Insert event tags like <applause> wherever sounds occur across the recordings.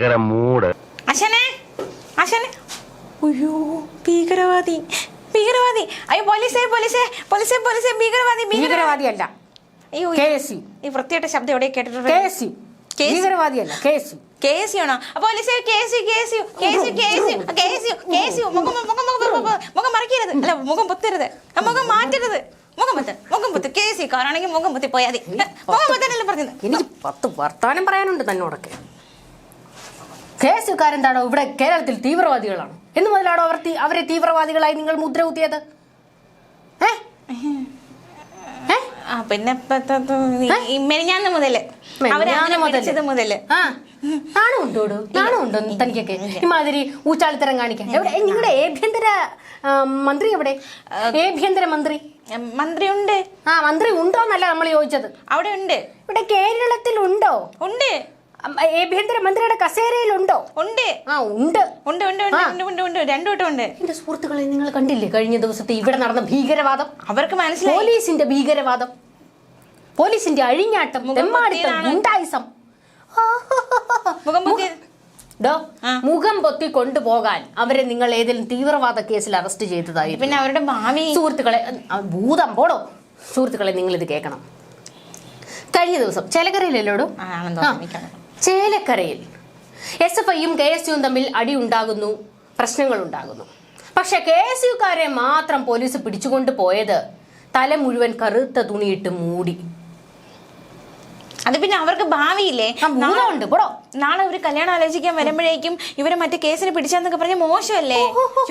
ഒലക്കര മൂട് അശനെ അശനെ അയ്യോ ഭീകരവാദി ഭീകരവാദി. അയ്യോ പോലീസേ പോലീസേ പോലീസേ പോലീസേ ഭീകരവാദി ഭീകരവാദി അല്ല അയ്യോ കെ എസ് ഈ വൃത്തിയായിട്ട ശബ്ദം എവിടെ കേട്ടിട്ടുണ്ട് K S U KSU. ഭീകരവാദിയല്ല K S U K S U ആണോ അപ്പൊ പോലീസേ K S U K S U K S U K S U K S U K S U മുഖം മുഖം മുഖം മുഖം മുഖം മറക്കരുത്. അല്ല മുഖം പൊത്തരുത്. ആ, മുഖം മാറ്റരുത്. മുഖം പൊത്ത് മുഖം പൊത്ത്. കെ എസ് യു കാറാണെങ്കിൽ മുഖം പൊത്തി പോയാൽ മതി. മുഖം പൊത്താനല്ലേ പറഞ്ഞത്? എനിക്ക് പത്ത് വർത്താനം പറയാനുണ്ട് തന്നോടൊക്കെ. കെ എസ് യുക്കാരെന്താണോ ഇവിടെ കേരളത്തിൽ തീവ്രവാദികളാണ്. എന്ന് മുതലാണോ അവർ അവരെ തീവ്രവാദികളായി നിങ്ങൾ മുദ്ര കുത്തിയത് പിന്നെ ഈ മുതൽ. മുതൽ. പിടിച്ചത് മുതൽ. ആ. നാണം ഉണ്ടോടു നാണം ഉണ്ടോ തനിക്കൊക്കെ? ഇമാതിരി ഊച്ചാളിത്തരം കാണിക്കാൻ. എവിടെ? നിങ്ങളുടെ ഏഭ്യന്തര മന്ത്രി എവിടെ? ഏഭ്യന്തര മന്ത്രി? മന്ത്രി ഉണ്ട് ആ മന്ത്രി ഉണ്ടോ എന്നല്ല നമ്മൾ ചോദിച്ചത്. അവിടെ ഉണ്ട്. ഇവിടെ കേരളത്തിൽ ഉണ്ടോ ഉണ്ട്. ആഭ്യന്തര മന്ത്രിയുടെ കസേരയിലുണ്ടോ? ഉണ്ട്. ആ ഉണ്ട്. ഉണ്ട് ഉണ്ട് ഉണ്ട് ഉണ്ട് ഉണ്ട് ഉണ്ട്. വട്ടം ഉണ്ട്. എന്റെ സുഹൃത്തുക്കളെ നിങ്ങൾ കണ്ടില്ലേ കഴിഞ്ഞ ദിവസത്തെ ഇവിടെ നടന്ന ഭീകരവാദം? അവർക്ക് മനസ്സിലായി. പോലീസിന്റെ ഭീകരവാദം. പോലീസിന്റെ അഴിഞ്ഞാട്ടം ഗുണ്ടായിസം. മുഖം പൊത്തി കൊണ്ടുപോകാൻ അവരെ നിങ്ങൾ ഏതെങ്കിലും തീവ്രവാദ കേസിൽ അറസ്റ്റ് ചെയ്തതായി. പിന്നെ അവരുടെ ഭാവി സുഹൃത്തുക്കളെ ഭൂതം പോടോ. സുഹൃത്തുക്കളെ നിങ്ങൾ ഇത് കേൾക്കണം. കഴിഞ്ഞ ദിവസം ചേലക്കരയിലല്ലോടു ചേലക്കരയിൽ. എസ് എഫ് ഐയും കെ എസ് യുവും തമ്മിൽ അടി ഉണ്ടാകുന്നു പ്രശ്നങ്ങൾ ഉണ്ടാകുന്നു പക്ഷെ കെ എസ് യുക്കാരെ മാത്രം പോലീസ് പിടിച്ചുകൊണ്ട് പോയത് തല മുഴുവൻ കറുത്ത തുണിയിട്ട് മൂടി. അത് പിന്നെ അവർക്ക് ഭാവിയില്ലേ? ഭൂതമുണ്ട്. പോടോ. നാളെ ഒരു കല്യാണം ആലോചിക്കാൻ വരുമ്പോഴേക്കും ഇവരെ മറ്റേ കേസിന് പിടിച്ചാന്നൊക്കെ പറഞ്ഞ മോശമല്ലേ?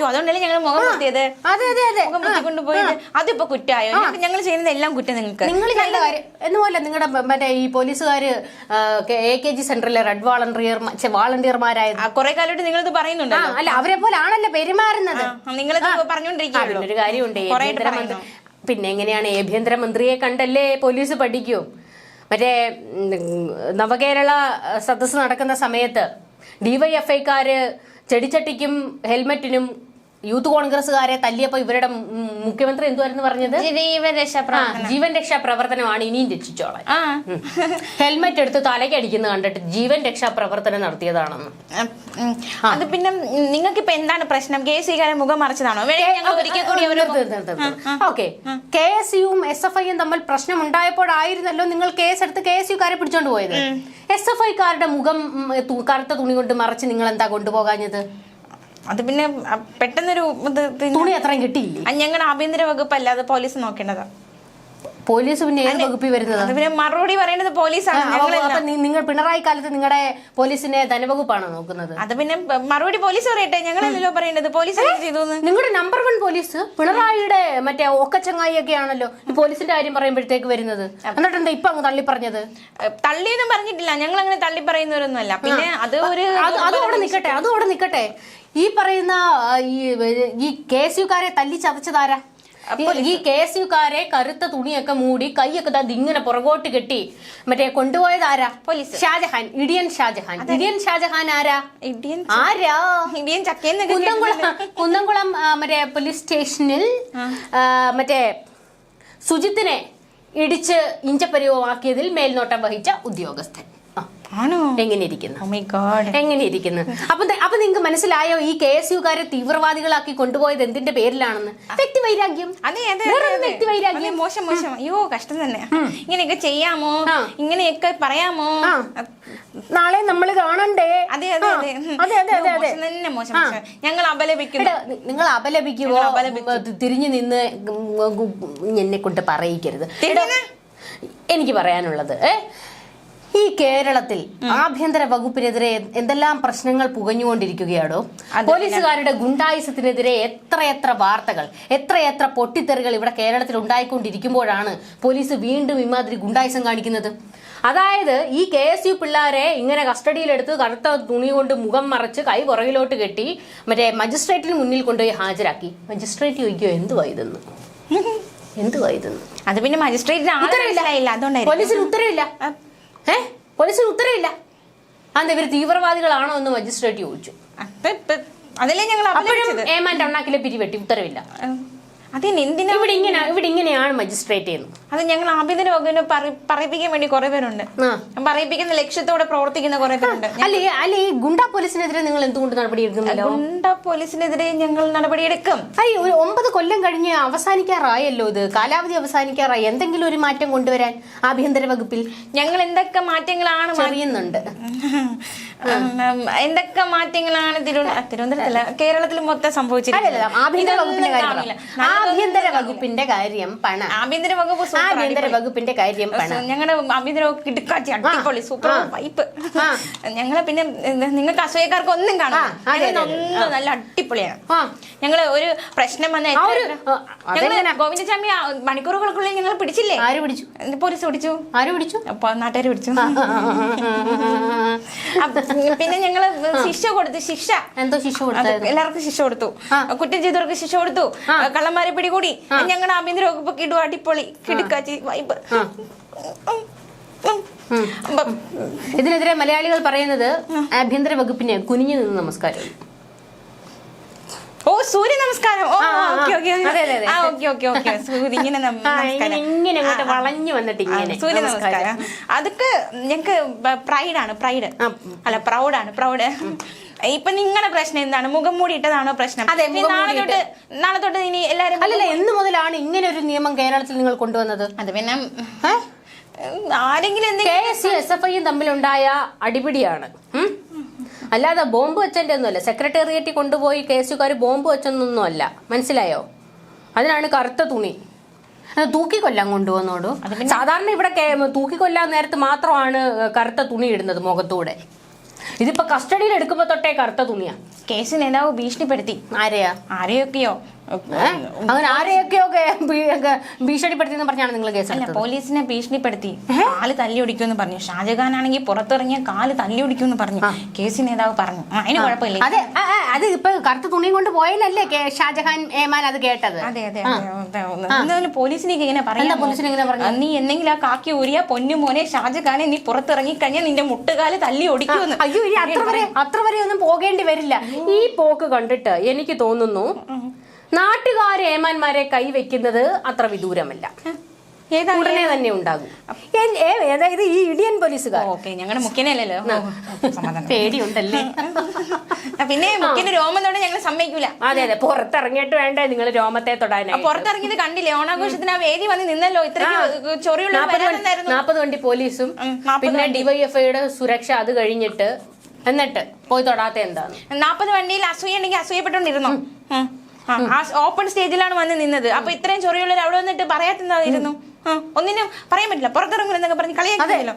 അതുകൊണ്ടല്ലേ ഞങ്ങൾ മുഖം പൊത്തിയത്? അതെ അതെ അതെ. മുഖം പോയത് അതിപ്പോ കുറ്റായോ? ഞങ്ങൾ ചെയ്യുന്ന എല്ലാം കുറ്റം നിങ്ങൾക്ക്. നിങ്ങൾ നല്ല കാര്യം എന്നുപോലെ നിങ്ങളുടെ മറ്റേ ഈ പോലീസുകാര് എ കെ ജി സെന്ററിലെ റെഡ് വാളണ്ടിയർ വാളണ്ടിയർമാരായത് കുറെ കാലമായിട്ട് നിങ്ങളിത് ആ പറയുന്നുണ്ടല്ലോ അല്ല അവരെ പോലെ ആണല്ലോ പെരുമാറുന്നത് നിങ്ങൾ പറഞ്ഞുകൊണ്ടിരിക്കുകയാണ് ഒരു കാര്യമുണ്ട്. ആഭ്യന്തരമന്ത്രി പിന്നെ എങ്ങനെയാണ് ആഭ്യന്തര മന്ത്രിയെ കണ്ടല്ലേ പോലീസ് പഠിക്കൂ? മറ്റേ നവകേരള സദസ്സ് നടക്കുന്ന സമയത്ത് ഡിവൈഎഫ്ഐക്കാര് ചെടിച്ചട്ടിക്കും ഹെൽമെറ്റിനും യൂത്ത് കോൺഗ്രസ്സുകാരെ തല്ലിയപ്പോ ഇവരുടെ മുഖ്യമന്ത്രി എന്തുവായിരുന്നു പറഞ്ഞത്? ജീവൻ രക്ഷാ ജീവൻ രക്ഷാ പ്രവർത്തനമാണ് ഇനിയും രക്ഷിച്ചോളാൻ. ആ. ഹെൽമെറ്റ് എടുത്ത് തലയ്ക്ക് അടിക്കുന്ന കണ്ടിട്ട് ജീവൻ രക്ഷാ പ്രവർത്തനം നടത്തിയതാണെന്ന്. അത് പിന്നെ നിങ്ങൾക്ക് ഇപ്പൊ എന്താണ് പ്രശ്നം? കെ എസ് കാരൻ മുഖം മറിച്ചതാണോ? ഓക്കെ. കെ എസ് യുവും എസ് എഫ് ഐയും തമ്മിൽ പ്രശ്നം ഉണ്ടായപ്പോഴായിരുന്നല്ലോ നിങ്ങൾ കേസ് എടുത്ത് കെ എസ് യുക്കാരെ പിടിച്ചോണ്ട് പോയത്. എസ് എഫ് ഐക്കാരുടെ മുഖം കറുത്ത തുണി കൊണ്ട് മറച്ച് നിങ്ങൾ എന്താ കൊണ്ടുപോകാഞ്ഞത്? അത് പിന്നെ പെട്ടെന്നൊരു ഇത് തുണി അത്രയും കിട്ടിയില്ലേ? ഞങ്ങളുടെ ആഭ്യന്തര വകുപ്പ് അല്ലാതെ പോലീസ് നോക്കേണ്ടതാ. പോലീസ് പിന്നെ ഏത് വകുപ്പിൽ വരുന്നത്? പിന്നെ മറുപടി പറയുന്നത് പോലീസാണ്. അപ്പൊ നിങ്ങൾ പിണറായി കാലത്ത് നിങ്ങളുടെ പോലീസിനെ ധനവകുപ്പാണോ നോക്കുന്നത്? അത് പിന്നെ മറുപടി പോലീസ് പറയട്ടെ. ഞങ്ങളല്ലല്ലോ പറയുന്നത് പോലീസ് ചെയ്തു നിങ്ങളുടെ നമ്പർ വൺ പോലീസ് പിണറായിയുടെ മറ്റേ ഒക്കച്ചങ്ങായി ഒക്കെ ആണല്ലോ പോലീസിന്റെ കാര്യം പറയുമ്പോഴത്തേക്ക് വരുന്നത്. എന്നിട്ടുണ്ട് ഇപ്പൊ അങ്ങ് തള്ളി പറഞ്ഞത്? തള്ളിയെന്നും പറഞ്ഞിട്ടില്ല. ഞങ്ങൾ അങ്ങനെ തള്ളി പറയുന്നവരൊന്നുമല്ല. പിന്നെ അത് ഒരു അതോടെ നിക്കട്ടെ അതോടെ നിക്കട്ടെ. ഈ പറയുന്ന ഈ ഈ കെ എസ് യുക്കാരെ തല്ലി ചതച്ചതാരാ? ഈ- കെ എസ് യുക്കാരെ കറുത്ത തുണിയൊക്കെ മൂടി കൈയൊക്കെ ദാ ഇങ്ങനെ പുറകോട്ട് കെട്ടി മറ്റേ കൊണ്ടുപോയത് ആരാ? പോലീസ്. ഷാജഹാൻ ഇടിയൻ ഷാജഹാൻ. ഇടിയൻ ഷാജഹാൻ ആരാ? ഇടിയൻ ആരാ? ഇടിയൻ കുന്നംകുളം കുന്നംകുളം മറ്റേ പോലീസ് സ്റ്റേഷനിൽ മറ്റേ സുജിത്തിനെ ഇടിച്ച് ഇഞ്ചപ്പരിവമാക്കിയതിൽ മേൽനോട്ടം വഹിച്ച ഉദ്യോഗസ്ഥൻ. എങ്ങനെ ഇരിക്കുന്നു Oh. എങ്ങനെ ഇരിക്കുന്നു അപ്പൊ അപ്പൊ നിങ്ങൾക്ക് മനസ്സിലായോ ഈ കെ എസ് യുക്കാരെ തീവ്രവാദികളാക്കി കൊണ്ടുപോയത് എന്തിന്റെ പേരിലാണെന്ന്? വ്യക്തി വൈരാഗ്യം വ്യക്തി വൈരാഗ്യം. മോശം മോശം. അയ്യോ കഷ്ടം തന്നെ. ഇങ്ങനെയൊക്കെ ചെയ്യാമോ? ഇങ്ങനെയൊക്കെ പറയാമോ? നാളെ നമ്മൾ കാണണ്ടേ? അതെ അതെ അതെ. അതെ അതെ അതെ തന്നെ മോശം ഞങ്ങൾ അപലപിക്കുന്നു. നിങ്ങൾ അപലപിക്കുമോ അപലപിക്കും. തിരിഞ്ഞു നിന്ന് എന്നെ കൊണ്ട് പറയിക്കരുത്. എനിക്ക് പറയാനുള്ളത് ഏ? ഈ കേരളത്തിൽ ആഭ്യന്തര വകുപ്പിനെതിരെ എന്തെല്ലാം പ്രശ്നങ്ങൾ പുകഞ്ഞുകൊണ്ടിരിക്കുകയാണോ? പോലീസുകാരുടെ ഗുണ്ടായുസത്തിനെതിരെ എത്രയെത്ര വാർത്തകൾ എത്രയെത്ര പൊട്ടിത്തെറികൾ ഇവിടെ കേരളത്തിൽ ഉണ്ടായിക്കൊണ്ടിരിക്കുമ്പോഴാണ് പോലീസ് വീണ്ടും ഇമാതിരി ഗുണ്ടായുസം കാണിക്കുന്നത്? അതായത് ഈ കെ എസ് യു പിള്ളേരെ ഇങ്ങനെ കസ്റ്റഡിയിലെടുത്ത് കറുത്ത തുണി കൊണ്ട് മുഖം മറച്ച് കൈ പുറകിലോട്ട് കെട്ടി മറ്റേ മജിസ്ട്രേറ്റിന് മുന്നിൽ കൊണ്ടുപോയി ഹാജരാക്കി. മജിസ്ട്രേറ്റ് ചോദിക്കോ എന്തുവാ ഇതെന്ന്? <laughs> എന്തുവാ ഇതെന്ന്? അത് പിന്നെ മജിസ്ട്രേറ്റിന് ഉത്തരവില്ല. പോലീസിന് ഉത്തരവില്ല. ഏ? പോലീസിന് ഉത്തരവില്ല. അന്ന് ഇവർ തീവ്രവാദികളാണോ എന്ന് മജിസ്ട്രേറ്റ് ചോദിച്ചു. അതല്ലേ ഞങ്ങൾ അപ്പോഴും ഏമാന്റെ അണ്ണാക്കിലെ പിരിവെട്ടി. ഉത്തരവില്ല. അതിന് എന്തിനാ ഇവിടെ ഇങ്ങനെ ഇവിടെ ഇങ്ങനെയാണ് മജിസ്ട്രേറ്റ് ചെയ്യുന്നത്. അത് ഞങ്ങൾ ആഭ്യന്തര വകുപ്പിനെ പറ- പറയിപ്പിക്കാൻ വേണ്ടി കുറെ പേരുണ്ട്. പറയിപ്പിക്കുന്ന ലക്ഷ്യത്തോടെ പ്രവർത്തിക്കുന്ന കുറെ പേരുണ്ട്. അല്ല ഗുണ്ട ഈ ഗുണ്ടാ പോലീസിനെതിരെ നിങ്ങൾ എന്തുകൊണ്ട് നടപടി എടുക്കുന്നില്ല ഗുണ്ട പോലീസിനെതിരെ ഞങ്ങൾ നടപടിയെടുക്കും. അയ്യ ഒരു ഒമ്പത് കൊല്ലം കഴിഞ്ഞ് അവസാനിക്കാറായല്ലോ ഇത്. കാലാവധി അവസാനിക്കാറായി. എന്തെങ്കിലും ഒരു മാറ്റം കൊണ്ടുവരാൻ ആഭ്യന്തര വകുപ്പിൽ ഞങ്ങൾ എന്തൊക്കെ മാറ്റങ്ങളാണ് അറിയുന്നുണ്ട് എന്തൊക്കെ മാറ്റങ്ങളാണ് തിരു തിരുവനന്തപുരത്തല്ല കേരളത്തിൽ മൊത്തം അല്ലല്ല ആഭ്യന്തര വകുപ്പിന്റെ കാര്യമില്ല. ആഭ്യന്തര വകുപ്പിന്റെ കാര്യം പണ. ആഭ്യന്തര വകുപ്പ് ആഭ്യന്തര വകുപ്പിന്റെ കാര്യം പണ. ഞങ്ങളുടെ ആഭ്യന്തര വകുപ്പ് കിടക്കാച്ചി അടിപൊളി സൂപ്പർ പൈപ്പ് വൈപ്പ്. ഞങ്ങളെ പിന്നെ നിങ്ങൾക്ക് അസൂയക്കാർക്ക് ഒന്നും കാണാം. ഒന്നും നല്ല അടിപൊളിയാണ്. ഞങ്ങൾ ഒരു പ്രശ്നം വന്ന ഗോവിന്ദസ്വാമി മണിക്കൂറുകൾക്കുള്ളിൽ ഞങ്ങൾ പിടിച്ചില്ലേ? ആര് പിടിച്ചു? പോലീസ് പിടിച്ചു. ആര് പിടിച്ചു? അപ്പൊ നാട്ടുകാർ പിടിച്ചു. പിന്നെ ഞങ്ങൾ ശിക്ഷ കൊടുത്തു ശിക്ഷ. എന്തോ ശിക്ഷ കൊടുത്തു എല്ലാവർക്കും ശിക്ഷ കൊടുത്തു. കുറ്റം ചെയ്തവർക്ക് ശിക്ഷ കൊടുത്തു. ആ. കള്ളന്മാരെ പിടികൂടി? ഞങ്ങളുടെ ആഭ്യന്തര വകുപ്പ് കിടു അടിപൊളി കിടുക്കാച്ചി വൈബ്. ഇതിനെതിരെ മലയാളികൾ പറയുന്നത് ആഭ്യന്തര വകുപ്പിനെ കുനിഞ്ഞു നിന്ന് നമസ്കാരം. ഓ സൂര്യ നമസ്കാരം. ഓ ആ, ആ, ഓക്കെ ഓക്കെ അതെ, അതെ, അതെ. ആ ഓക്കെ ഓക്കെ ഓക്കെ. സൂര്യ ഇങ്ങനെ. വളഞ്ഞു വന്നിട്ട് ഇങ്ങനെ സൂര്യ നമസ്കാരം. അതൊക്കെ ഞങ്ങക്ക് പ്രൈഡാണ് പ്രൈഡ് അല്ല അല്ല പ്രൗഡാണ് പ്രൗഡ് ഇപ്പൊ നിങ്ങളുടെ പ്രശ്നം എന്താണ്? മുഖം മൂടി ഇട്ടതാണോ പ്രശ്നം? അതെ, ഇനി മുഖം നാളെ. തൊട്ട് നാളെ തൊട്ട് ഇനി എല്ലാരും അല്ലല്ല എന്ന് മുതലാണ് ഇങ്ങനെ ഒരു നിയമം കേരളത്തിൽ നിങ്ങൾ കൊണ്ടുവന്നത്? അത് പിന്നെ ഏ? ആരെങ്കിലും കെ എന്തെങ്കിലും എസ് എഫ് ഐയും തമ്മിലുണ്ടായ അടിപിടിയാണ്. ഉം? അല്ലാതെ ബോംബ് വെച്ചതിന്റെ ഒന്നുമല്ല സെക്രട്ടേറിയറ്റിൽ കൊണ്ടുപോയി കെ എസ് യുക്കാർ ബോംബ് വെച്ചൊന്നൊന്നും അല്ല മനസ്സിലായോ? അതിനാണ് കറുത്ത തുണി. അത് തൂക്കിക്കൊല്ലാൻ കൊണ്ടുവന്നോടു സാധാരണ ഇവിടെ കെ- തൂക്കിക്കൊല്ലാൻ നേരത്ത് മാത്രമാണ് കറുത്ത തുണി ഇടുന്നത് മുഖത്തൂടെ. ഇതിപ്പോ കസ്റ്റഡിയിൽ എടുക്കുമ്പോ തൊട്ടേ കറുത്ത തുണിയാ. കേസ് നേതാവ് ഭീഷണിപ്പെടുത്തി. ആരെയാ? ആരെയൊക്കെയോ? അങ്ങനെ ആരെയൊക്കെയൊക്കെ ഭീഷണിപ്പെടുത്തി ഭീഷണിപ്പെടുത്തിയെന്ന് പറഞ്ഞാണ് നിങ്ങൾ കേസ് അല്ല പോലീസിനെ ഭീഷണിപ്പെടുത്തി. കാൽ തല്ലി ഒടിക്കുമെന്ന് പറഞ്ഞു. ഷാജഹാൻ ആണെങ്കിൽ പുറത്തിറങ്ങിയ കാൽ തല്ലി ഒടിക്കുമെന്ന് പറഞ്ഞു കേസ് നേതാവ് പറഞ്ഞു. അതിന് കുഴപ്പമില്ല. അതെ അത് ഇപ്പൊ കറുത്ത തുണിയും കൊണ്ട് പോയല്ലേ ഷാജഹാൻ ഏമാൻ അത് കേട്ടത്? അതെ അതെ. എന്തായാലും പോലീസിനൊക്കെ ഇങ്ങനെ പറയാം. പോലീസിനെ ഇങ്ങനെ പറഞ്ഞത്? നീ എന്തെങ്കിലും ആ കാക്കി ഊരിയ പൊന്നു മോനെ ഷാജഹാനെ നീ പുറത്തിറങ്ങി കഴിഞ്ഞാൽ നിന്റെ മുട്ടുകാൽ തല്ലി ഒടിക്കുമെന്ന് അയ്യോ ഇനി അത്ര വരെ അത്ര വരെ ഒന്നും പോകേണ്ടി വരില്ല. ഈ പോക്ക് കണ്ടിട്ട് എനിക്ക് തോന്നുന്നു നാട്ടുകാർ ഏമാന്മാരെ കൈവെക്കുന്നത് അത്ര വിദൂരമല്ല. ഉടനെ തന്നെ ഉണ്ടാകും. അതായത് ഈ ഇടിയൻ പോലീസുകാർ. ഓക്കെ ഞങ്ങളുടെ മുഖ്യനല്ലല്ലോ. പേടിയുണ്ടല്ലേ? പിന്നെ മുഖ്യന് രോമം തൊട്ട് ഞങ്ങൾ സമ്മതിക്കൂല. അതെ അതെ പുറത്തിറങ്ങിയിട്ട് വേണ്ട നിങ്ങൾ രോമത്തെ തൊടാനായി പുറത്തിറങ്ങിയത് കണ്ടില്ലേ? ഓണാഘോഷത്തിന് ആ വേദി വന്ന് നിന്നല്ലോ? ഇത്ര ചൊറിയുള്ള നാൽപ്പത് വണ്ടി പോലീസും പിന്നെ. ഡിവൈഎഫ്ഐയുടെ സുരക്ഷ അത് കഴിഞ്ഞിട്ട് എന്നിട്ട് പോയി തൊടാത്ത എന്താണ്? നാപ്പത് വണ്ടിയിൽ അസൂയ ഉണ്ടെങ്കിൽ. ആ, ഓപ്പൺ സ്റ്റേജിലാണ് വന്ന് നിന്നത്. അപ്പൊ ഇത്രയും ചൊറിയുള്ളവർ അവിടെ വന്നിട്ട് പറയാത്തുന്നതായിരുന്നു ഒന്നിനും പറയാൻ പറ്റില്ല. പുറത്തിറങ്ങുന്നൊക്കെ പറഞ്ഞ് കളിയാക്കിയല്ലോ.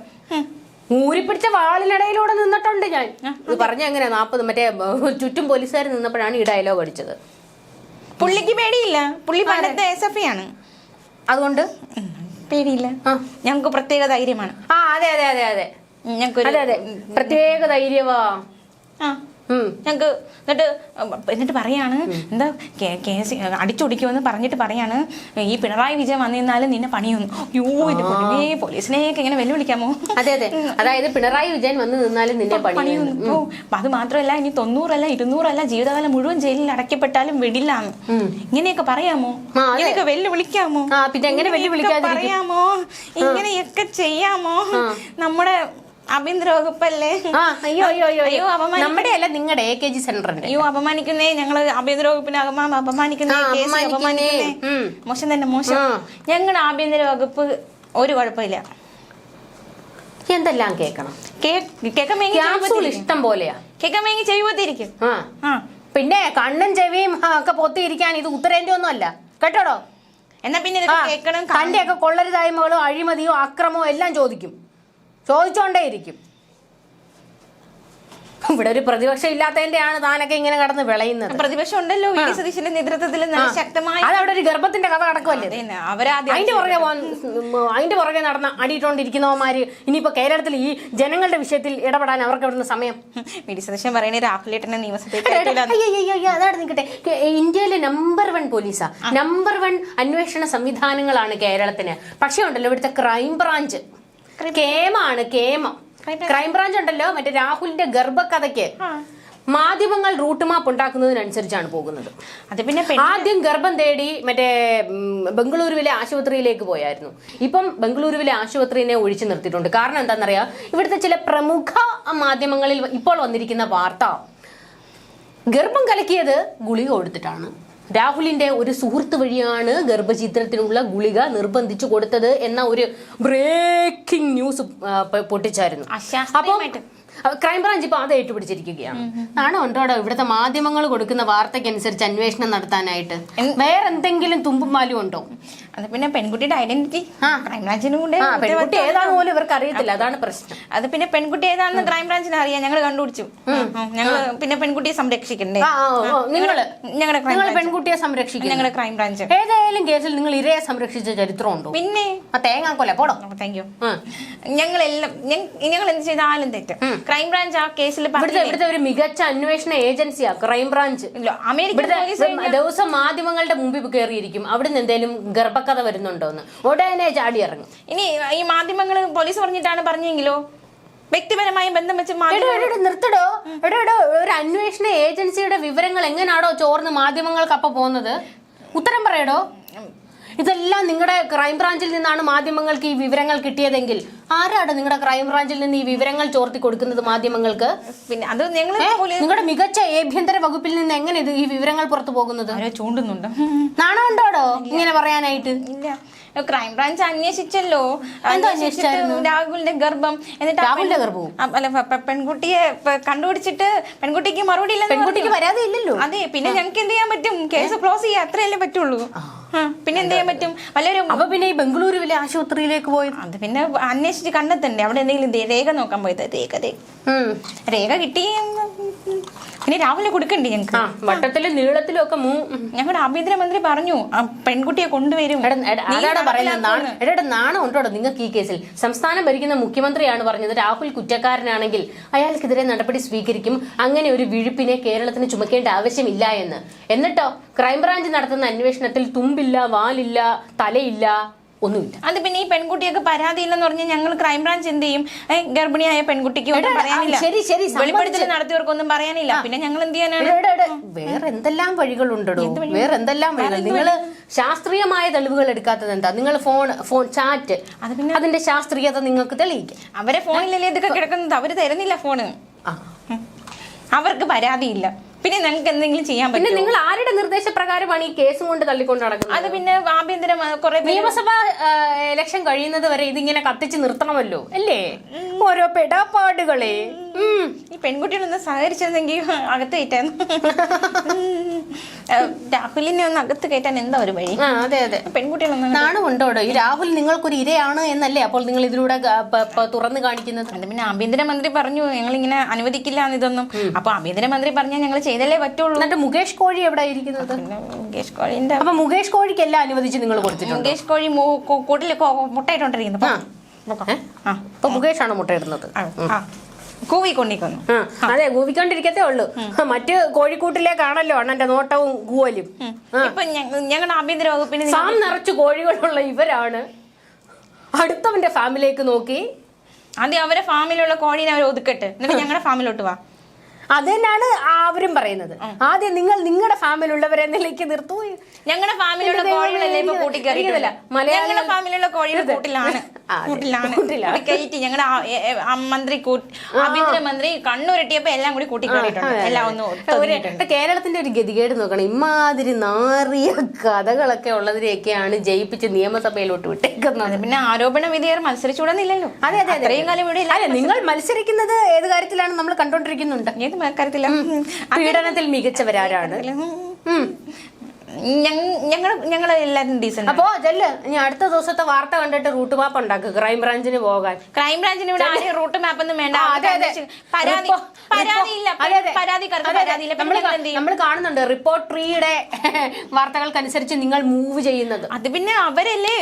ഊരിപ്പിടിച്ച വാളിനിടയിലൂടെ നിന്നിട്ടുണ്ട് ഞാൻ. ഇത് പറഞ്ഞ എങ്ങനെ? നാപ്പത് മറ്റേ ചുറ്റും പോലീസുകാർ നിന്നപ്പോഴാണ് ഈ ഡയലോഗ് അടിച്ചത്. പുള്ളിക്ക് പേടിയില്ല. പുള്ളി പണ്ടത്തെ എസ് എഫ് ആണ്. അതുകൊണ്ട്? പേടിയില്ല. ഞങ്ങൾക്ക് പ്രത്യേക ധൈര്യമാണ്. ആ അതെ അതെ അതെ അതെ. ഞങ്ങൾക്ക് അതെ അതെ. പ്രത്യേക ധൈര്യവാ. ആ. ഞങ്ങക്ക് എന്നിട്ട് എന്നിട്ട് പറയാണ് എന്താ കെ കേസ് അടിച്ചൊടിക്കുമെന്ന് പറഞ്ഞിട്ട് പറയാണ് ഈ പിണറായി വിജയൻ വന്നിരുന്നാലും നിന്നെ പണിയൊന്നും. യോ എന്റെ പോലീസിനെയൊക്കെ ഇങ്ങനെ വെല്ലുവിളിക്കാമോ? അതെ അതെ. അതായത് പിണറായി വിജയൻ വന്ന് നിന്നാലും നിന്നെ പണി പണിയൊന്നും. അത് മാത്രമല്ല ഇനി തൊണ്ണൂറല്ല ഇരുന്നൂറല്ല ജീവിതകാലം മുഴുവൻ ജയിലിൽ അടയ്ക്കപ്പെട്ടാലും വിടില്ലാന്ന്. ഇങ്ങനെയൊക്കെ പറയാമോ. ഇങ്ങനെയൊക്കെ വെല്ലുവിളിക്കാമോ? പിന്നെ എങ്ങനെ വലിയ പറയാമോ? ഇങ്ങനെയൊക്കെ ചെയ്യാമോ? നമ്മുടെ അയ്യോ അയ്യോ അയ്യോ നമ്മുടെ അല്ല നിങ്ങളുടെ എ കെ ജി സെന്ററിന്റെ അയ്യോ അപമാനിക്കുന്നേ. ഞങ്ങൾ ആഭ്യന്തര വകുപ്പിനെ അപമാനിക്കുന്നേ. മോശം തന്നെ മോശം. ഞങ്ങളുടെ ആഭ്യന്തര വകുപ്പ് ഒരു കുഴപ്പമില്ല. എന്തെല്ലാം കേൾക്കണം ക്യാപ്സൂൾ ഇഷ്ടം പോലെയാ. കേക്കമേങ്ങി ചെയ്യുമ്പോത്തിരിക്കും പിന്നെ കണ്ണും ചെവിയും ഒക്കെ പൊത്തിയിരിക്കാൻ ഇത് ഉത്തരേന്ത്യ ഒന്നും അല്ല കേട്ടോടോ? എന്നാ പിന്നെ കേക്കണം. തന്റെയൊക്കെ കൊള്ളരുതായ്മകളോ അഴിമതിയോ അക്രമോ എല്ലാം ചോദിക്കും. ചോദിച്ചോണ്ടേയിരിക്കും. ഇവിടെ ഒരു പ്രതിപക്ഷം ഇല്ലാത്തതിന്റെയാണ് താനൊക്കെ ഇങ്ങനെ കടന്ന് വിളയുന്നത്. പ്രതിപക്ഷം ഉണ്ടല്ലോ വി ഡി സതീശന്റെ നേതൃത്വത്തിൽ ശക്തമായ അതവിടെ ഒരു ഗർഭത്തിന്റെ കഥ നടക്കുമല്ലേ അതിന്റെ പുറകെ അതിന്റെ പുറകെ നടന്ന അടിയിട്ടോണ്ടിരിക്കുന്നവന്മാര് ഇനിയിപ്പോ കേരളത്തിൽ ഈ ജനങ്ങളുടെ വിഷയത്തിൽ ഇടപെടാൻ അവർക്ക് എവിടുന്ന സമയം? വി ഡി സതീശൻ പറയണേ രാഹുലേട്ടനെ നിയമസഭയിൽ അതാണ് നിൽക്കട്ടെ ഇന്ത്യയിലെ നമ്പർ വൺ പോലീസാ. നമ്പർ വൺ അന്വേഷണ സംവിധാനങ്ങളാണ് കേരളത്തിന്. പക്ഷേ ഉണ്ടല്ലോ ഇവിടുത്തെ ക്രൈം ബ്രാഞ്ച് കേമാണ് കേമം. ക്രൈംബ്രാഞ്ച് ക്രൈം ബ്രാഞ്ച് ഉണ്ടല്ലോ മറ്റേ രാഹുലിന്റെ ഗർഭകഥയ്ക്ക്. മാധ്യമങ്ങൾ റൂട്ട് മാപ്പ് ഉണ്ടാക്കുന്നതിനനുസരിച്ചാണ് പോകുന്നത്. അത് പിന്നെ ആദ്യം ഗർഭം തേടി മറ്റേ ബംഗളൂരുവിലെ ആശുപത്രിയിലേക്ക് പോയായിരുന്നു. ഇപ്പം ബംഗളൂരുവിലെ ആശുപത്രിനെ ഒഴിച്ചു നിർത്തിയിട്ടുണ്ട്. കാരണം എന്താണെന്നറിയാം? ഇവിടുത്തെ ചില പ്രമുഖ മാധ്യമങ്ങളിൽ ഇപ്പോൾ വന്നിരിക്കുന്ന വാർത്ത. ഗർഭം കലക്കിയത് ഗുളിക കൊടുത്തിട്ടാണ്. രാഹുലിന്റെ ഒരു സുഹൃത്ത് വഴിയാണ് ഗർഭചിത്രത്തിനുള്ള ഗുളിക നിർബന്ധിച്ചു കൊടുത്തത് എന്ന ഒരു ബ്രേക്കിംഗ് ന്യൂസ് പൊട്ടിച്ചായിരുന്നു. അപ്പോൾ ക്രൈംബ്രാഞ്ച് ഇപ്പൊ അത് ഏറ്റുപിടിച്ചിരിക്കുകയാണ്. ആണോ ഉണ്ടോടോ ഇവിടുത്തെ മാധ്യമങ്ങൾ കൊടുക്കുന്ന വാർത്തയ്ക്കനുസരിച്ച് അന്വേഷണം നടത്താനായിട്ട്. വേറെ എന്തെങ്കിലും തുമ്പും മാലും ഉണ്ടോ? അത് പിന്നെ പെൺകുട്ടിയുടെ ഐഡന്റിറ്റി. ക്രൈംബ്രാഞ്ചിനും കൂടെ ആ പെൺകുട്ടി ഏതാണെന്ന് പോലും ഇവർക്ക് അറിയത്തില്ല അതാണ് പ്രശ്നം. അത് പിന്നെ പെൺകുട്ടി ഏതാണെന്ന് ക്രൈംബ്രാഞ്ചിന് അറിയാം. ഞങ്ങൾ കണ്ടുപിടിച്ചു. ഞങ്ങൾ പിന്നെ പെൺകുട്ടിയെ സംരക്ഷിക്കണ്ടേ? ആ, ആ, ആ, നിങ്ങൾ ഞങ്ങളുടെ നിങ്ങൾ ക്രൈംബ്രാഞ്ച് പെൺകുട്ടിയെ സംരക്ഷിക്കുന്നു. ഞങ്ങളുടെ ക്രൈംബ്രാഞ്ച് ഏതായാലും കേസിൽ നിങ്ങൾ ഇരയെ സംരക്ഷിച്ച ചരിത്രം ചരിത്രമുണ്ടോ? പിന്നെ? ആ തേങ്ങാക്കൊല പോടോ. താങ്ക് യു ആ. ഞങ്ങളെല്ലാം ഞങ്ങൾ എന്ത് ചെയ്താലും തെറ്റ്. ക്രൈംബ്രാഞ്ച് ആ കേസിൽ ഇവിടുത്തെ ഇവിടുത്തെ ഒരു മികച്ച അന്വേഷണ ഏജൻസിയാ ക്രൈംബ്രാഞ്ച് അമേരിക്കൻ ഇവിടുത്തെ പോലീസ് ദിവസം മാധ്യമങ്ങളുടെ മുമ്പിൽ കയറിയിരിക്കും. അവിടുന്ന് എന്തെങ്കിലും ഗർഭക്കഥ വരുന്നുണ്ടോ എന്ന് ഉടനെ ചാടി ഇറങ്ങും. ഇനി ഈ മാധ്യമങ്ങൾ പോലീസ് പറഞ്ഞിട്ടാണ് പറഞ്ഞെങ്കിലോ? വ്യക്തിപരമായി ബന്ധം വെച്ച് നിർത്തടോ. എടോ എടോ ഒരു അന്വേഷണ ഏജൻസിയുടെ വിവരങ്ങൾ എങ്ങനെയാണോ ചോർന്ന് മാധ്യമങ്ങൾക്ക് അപ്പൊ പോകുന്നത് ഉത്തരം പറയടോ. ഇതെല്ലാം നിങ്ങളുടെ ക്രൈംബ്രാഞ്ചിൽ നിന്നാണ് മാധ്യമങ്ങൾക്ക് ഈ വിവരങ്ങൾ കിട്ടിയതെങ്കിൽ ആരാണ് നിങ്ങളുടെ ക്രൈംബ്രാഞ്ചിൽ നിന്ന് ഈ വിവരങ്ങൾ ചോർത്തി കൊടുക്കുന്നത് മാധ്യമങ്ങൾക്ക്? പിന്നെ അത് ഞങ്ങൾ നിങ്ങളുടെ മികച്ച ആഭ്യന്തര വകുപ്പിൽ നിന്ന് എങ്ങനെ ഇത് ഈ വിവരങ്ങൾ പുറത്തു പോകുന്നത്? ചൂണ്ടുന്നുണ്ട്. നാണമുണ്ടോടോ ഇങ്ങനെ പറയാനായിട്ട്? ഇല്ല. ക്രൈംബ്രാഞ്ച് അന്വേഷിച്ചല്ലോ. അന്വേഷിച്ചിട്ട്? രാഹുലിന്റെ ഗർഭം എന്നിട്ട് രാഹുലിന്റെ ഗർഭവും? അല്ല പെൺകുട്ടിയെ കണ്ടുപിടിച്ചിട്ട് പെൺകുട്ടിക്ക് മറുപടി ഇല്ല പെൺകുട്ടിക്ക്. പരാതി ഇല്ലല്ലോ അതെ പിന്നെ ഞങ്ങൾക്ക് എന്ത് ചെയ്യാൻ പറ്റും? കേസ് ക്ലോസ് ചെയ്യാൻ അത്രയല്ലേ പറ്റുള്ളൂ. പിന്നെ എന്ത് ചെയ്യാൻ പറ്റും? വലിയൊരു അപ്പൊ പിന്നെ ഈ ബംഗളൂരുവിലെ ആശുപത്രിയിലേക്ക് പോയി അത് പിന്നെ അന്വേഷിച്ച് കണ്ടെത്തണ്ടേ. അവിടെ എന്തെങ്കിലും രേഖ നോക്കാൻ പോയത്. രേഖ രേഖ കിട്ടിയെന്ന് രേഖ കിട്ടി പിന്നെ രാവിലെ കൊടുക്കണ്ടേ ഞങ്ങൾക്ക് വട്ടത്തിലും നീളത്തിലും ഒക്കെ മൂ. ഞങ്ങളുടെ ആഭ്യന്തരമന്ത്രി പറഞ്ഞു ആ പെൺകുട്ടിയെ കൊണ്ടുവരും. എടാ, നാണം എടാ, നിങ്ങൾക്ക് ഈ കേസിൽ? സംസ്ഥാനം ഭരിക്കുന്ന മുഖ്യമന്ത്രിയാണ് പറഞ്ഞത് രാഹുൽ കുറ്റക്കാരനാണെങ്കിൽ അയാൾക്കെതിരെ നടപടി സ്വീകരിക്കും അങ്ങനെ ഒരു വിഴുപ്പിനെ കേരളത്തിന് ചുമക്കേണ്ട ആവശ്യമില്ല എന്ന്. എന്നിട്ടോ ക്രൈംബ്രാഞ്ച് നടത്തുന്ന അന്വേഷണത്തിൽ തുമ്പില്ല വാലില്ല തലയില്ല. ഒന്നുമില്ല. അത് പിന്നെ ഈ പെൺകുട്ടിയൊക്കെ പരാതി ഇല്ലെന്ന് പറഞ്ഞാൽ ഞങ്ങൾ ക്രൈംബ്രാഞ്ച് എന്ത് ചെയ്യും? ഗർഭിണിയായ പെൺകുട്ടിക്ക് ഒന്നും പറയാനില്ല. ശരി, ശരി. വെളിപ്പെടുത്തൽ നടത്തിയവർക്കൊന്നും പറയാനില്ല. പിന്നെ ഞങ്ങൾ എന്ത് ചെയ്യാനാണ്? വേറെ എന്തെല്ലാം വഴികളുണ്ടോ വേറെ എന്തെല്ലാം വഴികൾ? നിങ്ങൾ ശാസ്ത്രീയമായ തെളിവുകൾ എടുക്കാത്തത് എന്താ? നിങ്ങൾ ഫോൺ ഫോൺ ചാറ്റ് അത് പിന്നെ അതിന്റെ ശാസ്ത്രീയത നിങ്ങൾക്ക് തെളിയിക്കാം. അവരെ ഫോണിലല്ലേ ഇതൊക്കെ കിടക്കുന്നത്? അവർ തരുന്നില്ല ഫോണ്. അവർക്ക് പരാതിയില്ല. പിന്നെ നിങ്ങൾക്ക് എന്തെങ്കിലും ചെയ്യാൻ പിന്നെ പറ്റും നിങ്ങൾ ആരുടെ നിർദ്ദേശപ്രകാരമാണ് ഈ കേസും കൊണ്ട് തള്ളിക്കൊണ്ട് നടക്കുന്നത്. അത് പിന്നെ ആഭ്യന്തര കുറെ നിയമസഭാ ഇലക്ഷൻ കഴിയുന്നത് വരെ ഇതിങ്ങനെ കത്തിച്ച് നിർത്തണമല്ലോ അല്ലേ? ഓരോ പെടാപ്പാടുകളെ. ഈ പെൺകുട്ടികളൊന്ന് സഹകരിച്ചിരുന്നെങ്കിൽ അകത്ത് കയറ്റാൻ. രാഹുലിനെ ഒന്ന് അകത്ത് കയറ്റാൻ എന്താ ഒരു വഴി? അതെ അതെ. പെൺകുട്ടികളൊന്നും നാണമുണ്ടോടോ ഈ രാഹുൽ നിങ്ങൾക്കൊരു ഇരയാണ് എന്നല്ലേ അപ്പോൾ നിങ്ങൾ ഇതിലൂടെ തുറന്നു കാണിക്കുന്നത്? പിന്നെ ആഭ്യന്തരമന്ത്രി പറഞ്ഞു ഞങ്ങൾ ഇങ്ങനെ അനുവദിക്കില്ല ഇതൊന്നും അപ്പൊ ആഭ്യന്തരമന്ത്രി പറഞ്ഞാൽ ഞങ്ങൾ ചെയ്തല്ലേ പറ്റുള്ളൂ. എന്നിട്ട് മുകേഷ് കോഴി എവിടെ ഇരിക്കുന്നത്? മുകേഷ് കോഴിന്റെ അപ്പൊ മുകേഷ് കോഴിക്ക് എല്ലാം അനുവദിച്ച് നിങ്ങൾ കൊടുത്തിട്ടുണ്ട്? മുകേഷ് കോഴി മൂ- കൂ- മുകേഷ് ആണ് മുട്ടയിടുന്നത്? അതെ കൂവിക്കൊണ്ടിരിക്കത്തേ ഉള്ളൂ. മറ്റ് കോഴിക്കൂട്ടിലേക്കാണല്ലോ അണ്ണന്റെ നോട്ടവും കൂവലും. ഇപ്പൊ ഞങ്ങളുടെ ആഭ്യന്തര വകുപ്പിന് ഫാം നിറച്ച് കോഴികളുള്ള ഇവരാണ്. അടുത്തവന്റെ ഫാമിലേക്ക് നോക്കി. അതെ അവരെ ഫാമിലുള്ള കോഴീനെ അവർ ഒതുക്കട്ടെ. എന്നിട്ട് ഞങ്ങളുടെ ഫാമിലോട്ട് വാ. അത് തന്നെയാണ് അവരും പറയുന്നത്. ആദ്യം നിങ്ങൾ നിങ്ങളുടെ ഫാമിലുള്ളവരെ നിലയ്ക്ക് നിർത്തൂ. ഞങ്ങളുടെ ഫാമിലുള്ള കോഴികളല്ലേ ഇപ്പൊ എനിക്ക് മലയാളികളുടെ ഫാമിലുള്ള കോഴികൾ കൂട്ടിലാണ്. കൂട്ടിലാണ്. കയറ്റി ഞങ്ങളുടെ മന്ത്രി കൂട്ടി ആഭ്യന്തര എല്ലാം കൂടി കൂട്ടിക്കയറിയിട്ടുണ്ട് എല്ലാം ഒന്ന് കേരളത്തിന്റെ ഒരു ഗതികേട് നോക്കണം. ഇമാതിരി നാറിയ കഥകളൊക്കെ ഉള്ളതിനെയൊക്കെയാണ് ജയിപ്പിച്ച് നിയമസഭയിലോട്ട് വിട്ടേക്കുന്നത്. പിന്നെ ആരോപണ വിധേയർ മത്സരിച്ചുകൂടുന്നില്ലല്ലോ. അതെ അതെ അതെ അത്രയും കാലം ഇവിടെ നിങ്ങൾ മത്സരിക്കുന്നത് ഏത് കാര്യത്തിലാണ് നമ്മൾ കണ്ടോണ്ടിരിക്കുന്നുണ്ട്? ഏത് കാര്യത്തിലാണ് പീഡനത്തിൽ മികച്ചവരാരാണ്. ഞങ്ങൾ ഞങ്ങൾ എല്ലാരും ഡീസന്റ് അപ്പോ ചെല്ല് ഇനി അടുത്ത ദിവസത്തെ വാർത്ത കണ്ടിട്ട് റൂട്ട് മാപ്പ് ഉണ്ടാക്കുക ക്രൈംബ്രാഞ്ചിന് പോകാൻ. ക്രൈംബ്രാഞ്ചിന് ഇവിടെ ആരെയും റൂട്ട് മാപ്പ് ഒന്നും വേണ്ട. പരാതി പരാതിയില്ല. പരാതിക്കാർക്ക്. പരാതിയില്ല. നമ്മൾ കാണുന്നുണ്ട് റിപ്പോർട്ടറിയുടെ <laughs> വാർത്തകൾക്കനുസരിച്ച് നിങ്ങൾ മൂവ് ചെയ്യുന്നത്. അത് പിന്നെ അവരല്ലേ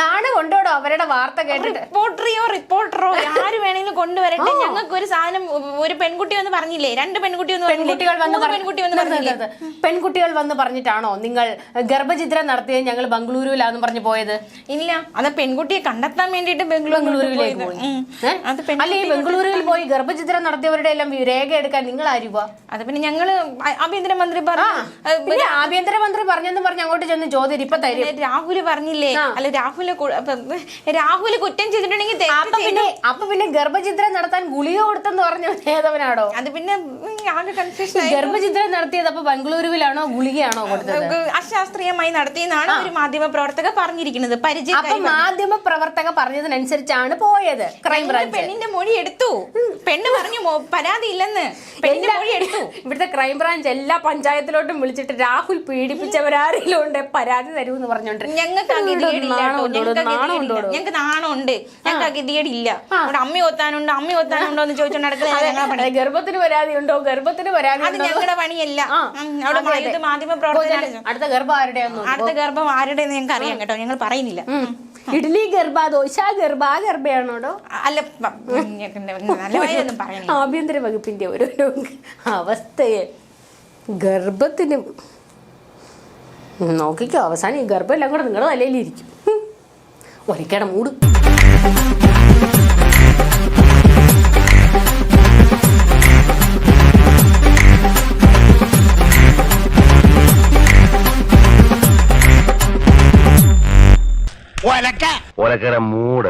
നാട് കൊണ്ടോടോ? അവരുടെ വാർത്ത കേട്ടിട്ട്. റിപ്പോർട്ടറിയോ റിപ്പോർട്ടറോ ആര് വേണമെങ്കിലും കൊണ്ടുവരട്ടെ. ഞങ്ങൾക്ക് ഒരു സാധനം ഒരു പെൺകുട്ടി വന്ന് പറഞ്ഞില്ലേ? രണ്ട് പെൺകുട്ടി വന്ന് പെൺകുട്ടികൾ വന്ന് പെൺകുട്ടി വന്ന് പറഞ്ഞില്ലേ. പെൺകുട്ടികൾ വന്ന് പറഞ്ഞിട്ടാണോ? നിങ്ങൾ ഗർഭചിത്രം നടത്തിയത് ഞങ്ങൾ ബംഗളൂരുവിലാന്ന് പറഞ്ഞു പോയത്. ഇല്ല. അത് പെൺകുട്ടിയെ കണ്ടെത്താൻ വേണ്ടിട്ട് ബംഗളൂരുവിലേക്ക് അല്ലെ പോയി. അല്ല ഈ ബംഗളൂരുവിൽ പോയി ഗർഭചിത്രം നടത്തിയവരുടെ എല്ലാം രേഖ എടുക്കാൻ നിങ്ങൾ ആരുവാ? അത് പിന്നെ ഞങ്ങൾ ആഭ്യന്തരമന്ത്രി പറഞ്ഞു. ആഭ്യന്തരമന്ത്രി പറഞ്ഞെന്ന് പറഞ്ഞ് അങ്ങോട്ട് ചെന്ന് ചോദ്യം ഇപ്പൊ തരും. രാഹുൽ പറഞ്ഞില്ലേ? അല്ല രാഹുൽ രാഹുൽ കുറ്റം ചെയ്തിട്ടുണ്ടെങ്കിൽ അപ്പൊ പിന്നെ അപ്പൊ പിന്നെ ഗർഭചിത്രം നടത്താൻ ഗുളിക കൊടുത്തെന്ന് പറഞ്ഞ ഏതവനാണോ അത് പിന്നെ ഗർഭചിത്രം നടത്തിയത് അപ്പൊ ബംഗളൂരുവിലാണോ ഗുളികയാണോ കൊടുത്തത്? അശാസ്ത്രീയമായി നടത്തിയെന്നാണ് ഒരു മാധ്യമ പ്രവർത്തക പറഞ്ഞിരിക്കുന്നത് പരിചയക്കാരി മാധ്യമ പ്രവർത്തക പറഞ്ഞതിനനുസരിച്ചാണ് പോയത് ക്രൈംബ്രാഞ്ച് ബ്രാഞ്ച്. പെണ്ണിന്റെ മൊഴി എടുത്തു. പെണ്ണ് പറഞ്ഞു പരാതി ഇല്ലെന്ന്. പെണ്ണിന്റെ മൊഴി എടുത്തു. ഇവിടുത്തെ ക്രൈംബ്രാഞ്ച് എല്ലാ പഞ്ചായത്തിലോട്ടും വിളിച്ചിട്ട് രാഹുൽ പീഡിപ്പിച്ചവരാരെങ്കിലും ഉണ്ട് പരാതി തരൂ എന്ന് പറഞ്ഞോണ്ട്. ഞങ്ങൾക്ക് ഞങ്ങൾക്ക് നാണമുണ്ട്. ഞങ്ങൾക്ക് ആ. ഗതികേടില്ല ഇവിടെ അമ്മ ഒത്താനുണ്ടോ അമ്മ ഒത്താനുണ്ടോ എന്ന് ചോദിച്ചോണ്ട് നടക്കുന്നത് ഗർഭത്തിന് പരാതി ഉണ്ടോ ഗർഭത്തിന് പരാതി അത് ഞങ്ങളുടെ പണിയല്ല. അവിടെ. മാധ്യമ പ്രവർത്തകരാണ് അടുത്ത ഗർഭം ആരുടെയാന്ന് അടുത്ത ഗർഭം ആരുടെയെന്ന് ഞങ്ങൾക്ക് അറിയാം കേട്ടോ. ഞങ്ങൾ പറയുന്നില്ല. ഇഡ്ലി ഗർഭ ദോശ ഗർഭ ആ ഗർഭയാണോടോ അല്ല ആഭ്യന്തര വകുപ്പിന്റെ ഓരോരോ അവസ്ഥയെ ഗർഭത്തിന് നോക്കിക്കോ. അവസാനം ഈ ഗർഭം എല്ലാം കൂടെ നിങ്ങളുടെ തലയിലിരിക്കും ഒരിക്കടെ മൂട്. ഒലക്കര മൂട്